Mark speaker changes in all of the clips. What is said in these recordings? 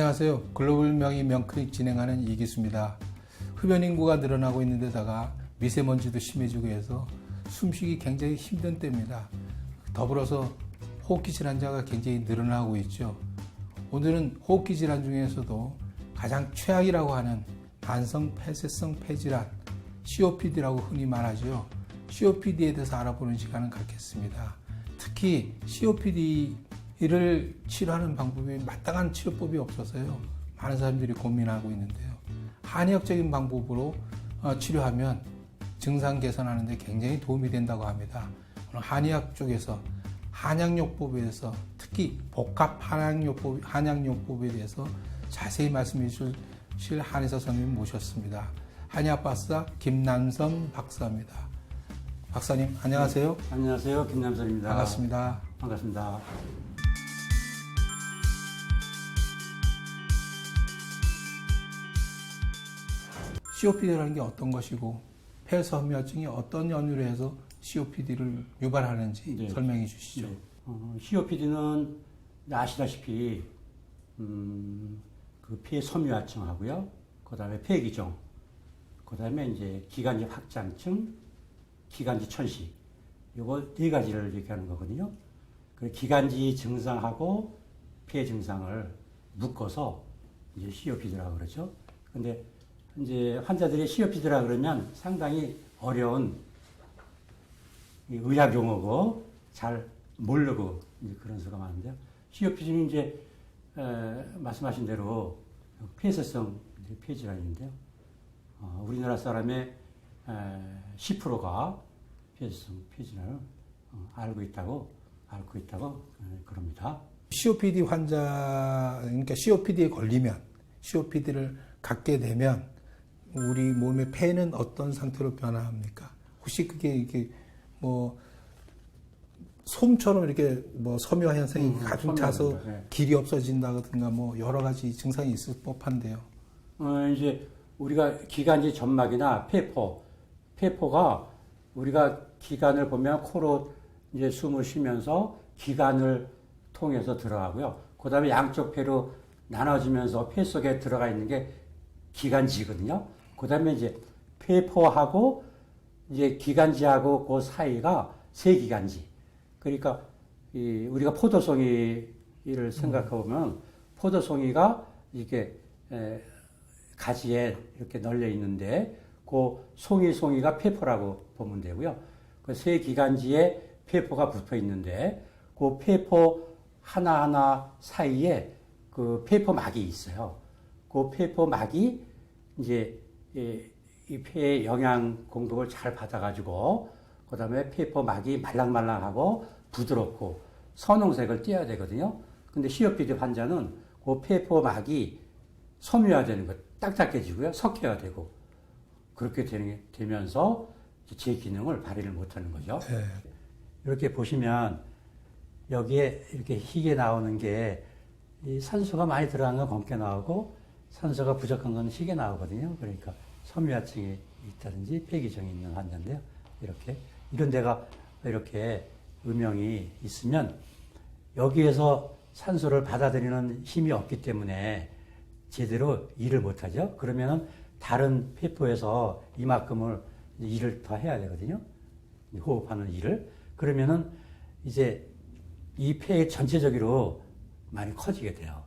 Speaker 1: 안녕하세요. 글로벌 명의 명크릭 진행하는 이기수입니다. 흡연 인구가 늘어나고 있는 데다가 미세먼지도 심해지고 해서 숨쉬기 굉장히 힘든 때입니다. 더불어서 호흡기 질환자가 굉장히 늘어나고 있죠. 오늘은 호흡기 질환 중에서도 가장 최악이라고 하는 만성 폐쇄성 폐질환 COPD라고 흔히 말하죠. COPD에 대해서 알아보는 시간을 갖겠습니다. 특히 COPD 를 치료하는 방법이 마땅한 치료법이 없어서요. 많은 사람들이 고민하고 있는데요. 한의학적인 방법으로 어, 치료하면 증상 개선하는데 굉장히 도움이 된다고 합니다. 한의학 쪽에서 한약요법에 서 특히 복합 한약요법, 한약요법에 대해서 자세히 말씀해 주실 한의사 선생님 모셨습니다. 한의학 박사 김남선 박사입니다. 박사님 안녕하세요.
Speaker 2: 안녕하세요. 김남선입니다.
Speaker 1: 반갑습니다.
Speaker 2: 반갑습니다.
Speaker 1: COPD라는 게 어떤 것이고 폐섬유화증이 어떤 연유로 해서 COPD를 유발하는지
Speaker 2: 네.
Speaker 1: 설명해 주시죠.
Speaker 2: 네. 어, COPD는 아시다시피 음, 그 폐 섬유화증하고요. 그다음에 폐기종, 그다음에 이제 기관지 확장증, 기관지 천식. 요거 네 가지를 얘기하는 거거든요. 그 기관지 증상하고 폐 증상을 묶어서 이제 COPD라고 그러죠. 근데 이제 환자들이 COPD라 그러면 상당히 어려운 이 의학 용어고 잘 모르고 이제 그런 수가 많은데요. COPD는 이제 에, 말씀하신 대로 폐쇄성 폐질환인데요. 어, 우리나라 사람의 에, 10%가 폐쇄성 폐질환을 어, 알고 있다고 알고 있다고 에, 그럽니다.
Speaker 1: COPD 환자 그러니까 COPD에 걸리면 COPD를 갖게 되면 우리 몸의 폐는 어떤 상태로 변화합니까? 혹시 그게 이게 뭐 솜처럼 이렇게 뭐 섬유화 현상이
Speaker 2: 음,
Speaker 1: 가득 차서.
Speaker 2: 네.
Speaker 1: 길이 없어진다든가 뭐 여러 가지 증상이 있을 법한데요.
Speaker 2: 어, 이제 우리가 기관지 점막이나 폐포, 폐포가 우리가 기관을 보면 코로 이제 숨을 쉬면서 기관을 통해서 들어가고요. 그 다음에 양쪽 폐로 나눠지면서 폐 속에 들어가 있는 게 기관지거든요. 그 다음에 이제 폐포하고 이제 기관지하고 그 사이가 세기관지. 그러니까 이 우리가 포도송이를 생각해 보면 포도송이가 이렇게 에, 가지에 이렇게 널려 있는데 그 송이 송이가 폐포라고 보면 되고요. 그 세 기관지에 폐포가 붙어 있는데 그 폐포 하나하나 사이에 그 폐포막이 있어요. 그 폐포막이 이제 이 폐의 영양 공급을 잘 받아가지고 그 다음에 폐포막이 말랑말랑하고 부드럽고 선홍색을 띄어야 되거든요. 근데 COPD 환자는 그 폐포막이 섬유화되는 거 딱딱해지고요. 석회화 되고 그렇게 되는, 되면서 제 기능을 발휘를 못하는 거죠.
Speaker 1: 네.
Speaker 2: 이렇게 보시면 여기에 이렇게 희게 나오는 게이 산소가 많이 들어간 건 검게 나오고 산소가 부족한 건 희게 나오거든요. 그러니까 섬유화증이 있다든지 폐기종이 있는 환자인데요. 이렇게 이런 데가 이렇게 음영이 있으면 여기에서 산소를 받아들이는 힘이 없기 때문에 제대로 일을 못하죠. 그러면은 다른 폐포에서 이만큼을 일을 더 해야 되거든요. 호흡하는 일을. 그러면은 이제 이폐 전체적으로 많이 커지게 돼요.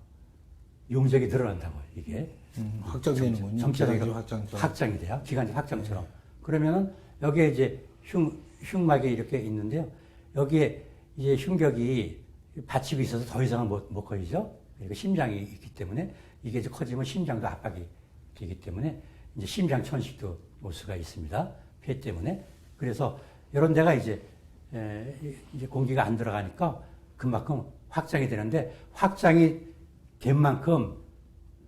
Speaker 2: 용적이 늘어난다고 이게.
Speaker 1: 음, 확장되는군요. 기관지 확장처럼.
Speaker 2: 확장이 돼요. 기관지 확장처럼. 그러면은 여기에 이제 흉, 흉막이 이렇게 있는데요. 여기에 이제 흉격이 받치고 있어서 더 이상은 못, 못 커지죠. 그리고 심장이 있기 때문에 이게 이제 커지면 심장도 압박이 되기 때문에 이제 심장 천식도 올 수가 있습니다. 폐 때문에. 그래서 이런 데가 이제, 에, 이제 공기가 안 들어가니까 그만큼 확장이 되는데 확장이 된 만큼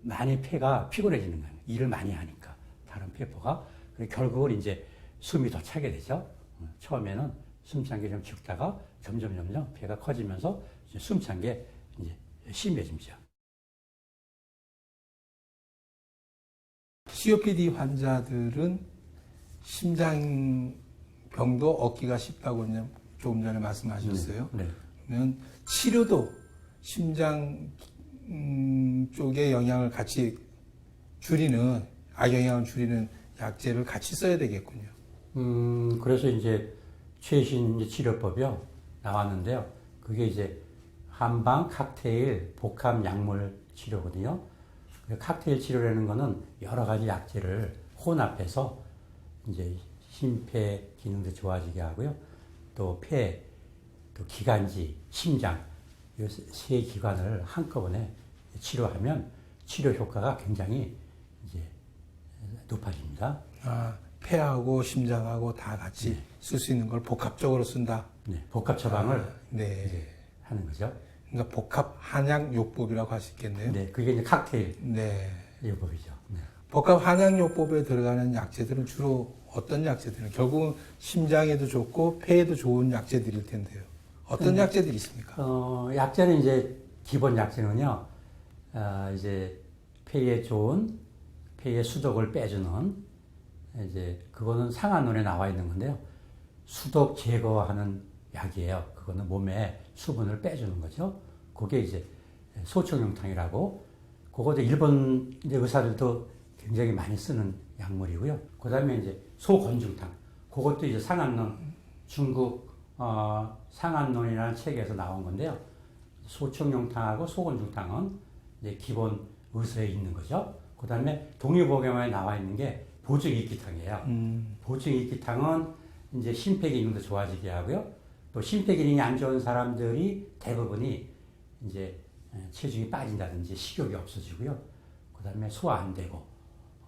Speaker 2: 많이 폐가 피곤해지는 거예요. 일을 많이 하니까. 다른 폐포가. 결국은 이제 숨이 더 차게 되죠. 어, 처음에는 숨찬 게 좀 죽다가 점점 점점 폐가 커지면서 숨찬 게 이제 심해집니다.
Speaker 1: COPD 환자들은 심장병도 얻기가 쉽다고 조금 전에 말씀하셨어요.
Speaker 2: 네.
Speaker 1: 그러면 치료도 심장 음, 쪽에 영향을 같이 줄이는 악영향을 줄이는 약제를 같이 써야 되겠군요.
Speaker 2: 음, 그래서 이제 최신 치료법이요 나왔는데요. 그게 이제 한방 칵테일 복합 약물 치료거든요. 그 칵테일 치료라는 거는 여러 가지 약제를 혼합해서 이제 심폐 기능도 좋아지게 하고요. 또 폐, 또 기관지, 심장 이 세 기관을 한꺼번에 치료하면 치료 효과가 굉장히 이제 높아집니다.
Speaker 1: 아, 폐하고 심장하고 다 같이 쓸수 있는 걸 복합적으로 쓴다.
Speaker 2: 네, 복합 처방을
Speaker 1: 네.
Speaker 2: 이제 하는 거죠.
Speaker 1: 그러니까 복합 한약 요법이라고 할 수 있겠네요.
Speaker 2: 네, 그게 이제 칵테일
Speaker 1: 네.
Speaker 2: 요법이죠. 네.
Speaker 1: 복합 한약 요법에 들어가는 약재들은 주로 어떤 약재들은 결국은 심장에도 좋고 폐에도 좋은 약재들일 텐데요. 어떤 약재들이 있습니까?
Speaker 2: 어, 약재는 이제 기본 약재는요, 아, 이제 폐에 좋은 폐의 수독을 빼주는 이제 그거는 상한론에 나와 있는 건데요. 수독 제거하는 약이에요. 그거는 몸에 수분을 빼주는 거죠. 그게 이제 소청용탕이라고 그것도 일본 이제 의사들도 굉장히 많이 쓰는 약물이고요. 그 다음에 이제 소건중탕. 그것도 이제 상한론, 중국, 어, 상한론이라는 책에서 나온 건데요. 소청용탕하고 소건중탕은 이제 기본 의서에 있는 거죠. 그 다음에 독립보경에 나와 있는 게 보증이기탕이에요.
Speaker 1: 음,
Speaker 2: 보증이기탕은 이제 심폐기능도 좋아지게 하고요. 또 심폐기능이 안 좋은 사람들이 대부분이 이제 체중이 빠진다든지 식욕이 없어지고요. 그 다음에 소화 안 되고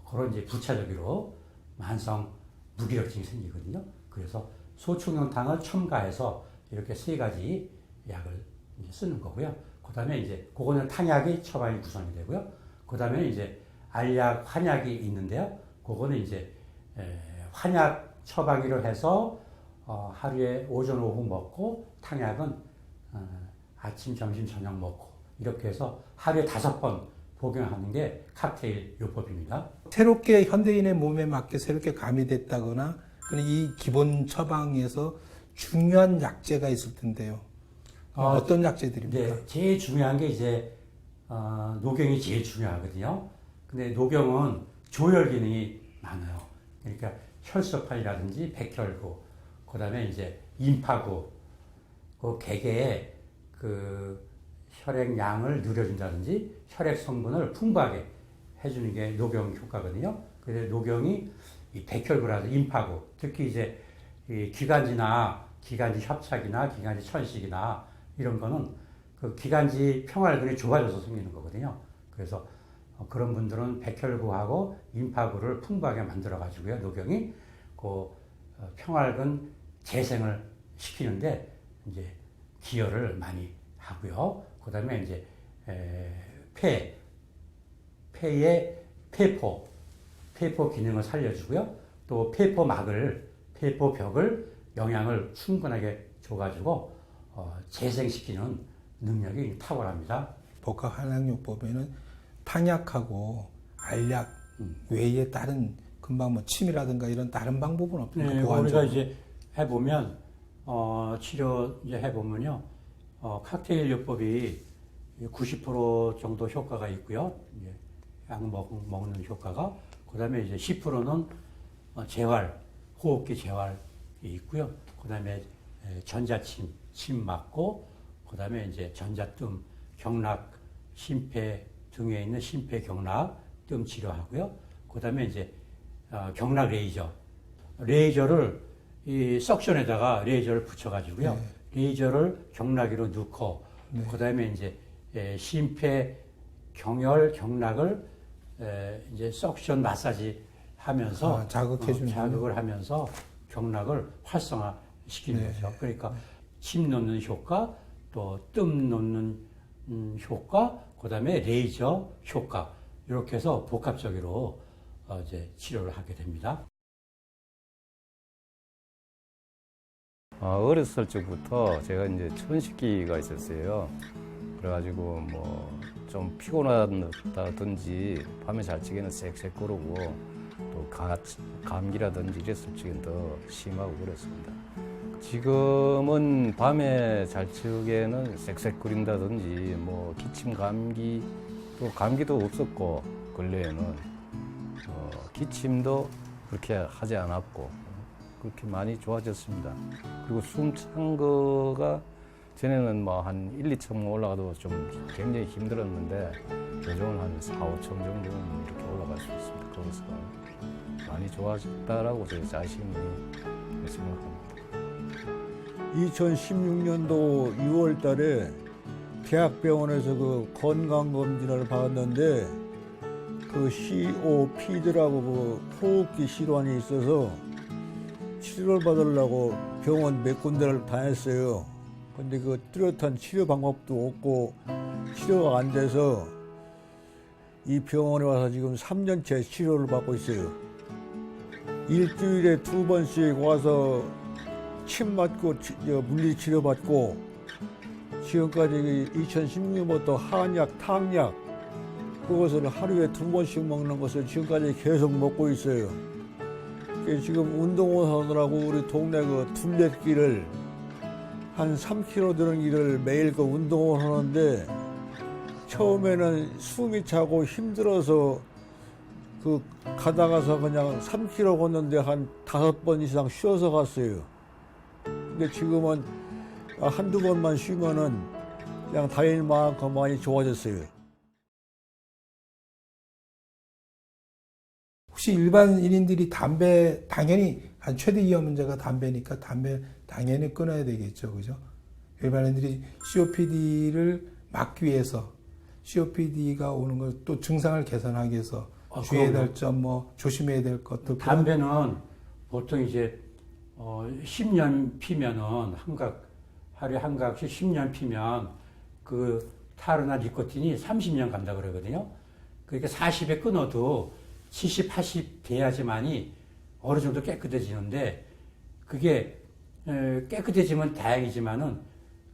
Speaker 2: 그런 이제 부차적으로 만성 무기력증이 생기거든요. 그래서 소충용탕을 첨가해서 이렇게 세 가지 약을 쓰는 거고요. 그 다음에 이제 그거는 탕약이 처방이 구성이 되고요. 그 다음에 이제 알약, 환약이 있는데요. 그거는 이제 에, 환약 처방이로 해서 어, 하루에 오전 오후 먹고 탕약은 어, 아침 점심 저녁 먹고 이렇게 해서 하루에 다섯 번 복용하는 게 칵테일 요법입니다.
Speaker 1: 새롭게 현대인의 몸에 맞게 새롭게 가미됐다거나 이 기본 처방에서 중요한 약재가 있을 텐데요.
Speaker 2: 아,
Speaker 1: 어떤 약재들입니까?
Speaker 2: 네, 제일 중요한 게 이제 어, 노경이 제일 중요하거든요. 근데 노경은 조혈 기능이 많아요. 그러니까 혈소판이라든지 백혈구, 그다음에 이제 임파구, 그 개개의 그 혈액 양을 늘려준다든지 혈액 성분을 풍부하게 해주는 게 노경 효과거든요. 그래서 노경이 이 백혈구라든지 임파구, 특히 이제 이 기관지나 기관지 협착이나 기관지 천식이나 이런 거는 그 기관지 평활근이 좁아져서 생기는 거거든요. 그래서 어, 그런 분들은 백혈구하고 임파구를 풍부하게 만들어 가지고요. 노경이 그 어, 평활근 재생을 시키는데 이제 기여를 많이 하고요. 그다음에 이제 에, 폐 폐의 폐포 폐포 기능을 살려주고요. 또 폐포막을 폐포벽을 영양을 충분하게 줘가지고 어, 재생시키는 능력이 탁월합니다.
Speaker 1: 복합 한약 요법에는 탕약하고 알약 외에 다른 금방 뭐 침이라든가 이런 다른 방법은 없습니까?
Speaker 2: 네,
Speaker 1: 보완적
Speaker 2: 우리가 이제 해보면 어, 치료 이제 해보면요, 어, 칵테일 요법이 90% 정도 효과가 있고요. 약 먹, 먹는 효과가 그 다음에 이제 10%는 어, 재활, 호흡기 재활이 있고요. 그 다음에 에, 전자침, 침 맞고 그 다음에 이제 전자뜸, 경락, 심폐 등에 있는 심폐 경락 뜸 치료하고요. 그 다음에 이제 어, 경락 레이저, 레이저를 이 석션에다가 레이저를 붙여가지고요.
Speaker 1: 네.
Speaker 2: 레이저를 경락기로 넣고 그다음에 이제 에, 심폐 경혈 경락을 에, 이제 석션 마사지 하면서
Speaker 1: 아, 자극해 주는
Speaker 2: 어, 자극을 하면서 경락을 활성화 시키는
Speaker 1: 네.
Speaker 2: 거죠. 그러니까 침 놓는 효과, 또 뜸 놓는 음, 효과, 그다음에 레이저 효과 이렇게 해서 복합적으로 어, 이제 치료를 하게 됩니다.
Speaker 3: 어, 어렸을 적부터 제가 이제 천식기가 있었어요. 그래가지고 뭐 좀 피곤하다든지 밤에 잘 적에는 쌕쌕거리고 또 가, 감기라든지 이랬을 적엔 더 심하고 그랬습니다. 지금은 밤에 잘 적에는 쌕쌕거린다든지 뭐 기침 감기 또 감기도 없었고 근래에는 어, 기침도 그렇게 하지 않았고 그렇게 많이 좋아졌습니다. 그리고 숨 찬 거가 전에는 뭐 한 1, 2층 올라가도 좀 굉장히 힘들었는데 요즘은 한 4, 5층 정도는 이렇게 올라갈 수 있습니다. 거기서 많이 좋아졌다라고 제 자신이 생각합니다.
Speaker 4: 2016년도 6월 달에 대학병원에서 그 건강검진을 받았는데 그 COPD라고 그 호흡기 질환이 있어서 치료를 받으려고 병원 몇 군데를 다녔어요. 근데 그 뚜렷한 치료 방법도 없고 치료가 안 돼서 이 병원에 와서 지금 3년째 치료를 받고 있어요. 일주일에 두 번씩 와서 침 맞고 치- 저 물리 치료 받고 지금까지 2016년부터 한약, 탕약 그것을 하루에 두 번씩 먹는 것을 지금까지 계속 먹고 있어요. 지금 운동을 하느라고 우리 동네 그 둘레길을 한 3km 되는 길을 매일 그 운동을 하는데 처음에는 숨이 차고 힘들어서 그 가다가서 그냥 3km 걷는데 한 다섯 번 이상 쉬어서 갔어요. 근데 지금은 한두 번만 쉬면은 그냥 다닐 만큼 많이 좋아졌어요.
Speaker 1: 혹시 일반인들이 담배 당연히 한 최대 위험 문제가 담배니까 담배 당연히 끊어야 되겠죠, 그죠? 일반인들이 COPD를 막기 위해서 COPD가 오는 걸 또 증상을 개선하기 위해서
Speaker 2: 아,
Speaker 1: 주의해야. 될 점, 뭐 조심해야 될 것들
Speaker 2: 담배는 보통 이제 어 10년 피면은 한각 하루에 한 각씩 10년 피면 그 타르나 니코틴이 30년 간다 그러거든요. 그러니까 40에 끊어도 70, 80 돼야지만이 어느 정도 깨끗해지는데 그게 에, 깨끗해지면 다행이지만은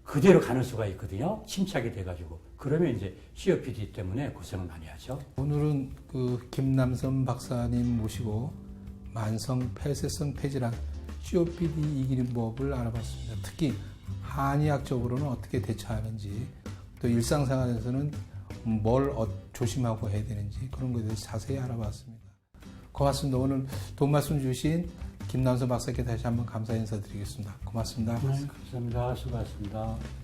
Speaker 2: 그대로 가는 수가 있거든요. 침착이 돼가지고 그러면 이제 COPD 때문에 고생을 많이 하죠.
Speaker 1: 오늘은 그 김남선 박사님 모시고 만성 폐쇄성 폐질환 COPD 이기는 법을 알아봤습니다. 특히 한의학적으로는 어떻게 대처하는지 또 일상생활에서는 뭘 어- 조심하고 해야 되는지 그런 것에 대해서 자세히 알아봤습니다. 고맙습니다. 오늘 돈 말씀 주신 김남선 박사께 다시 한번 감사 인사드리겠습니다. 고맙습니다.
Speaker 2: 네, 감사합니다. 수고하셨습니다.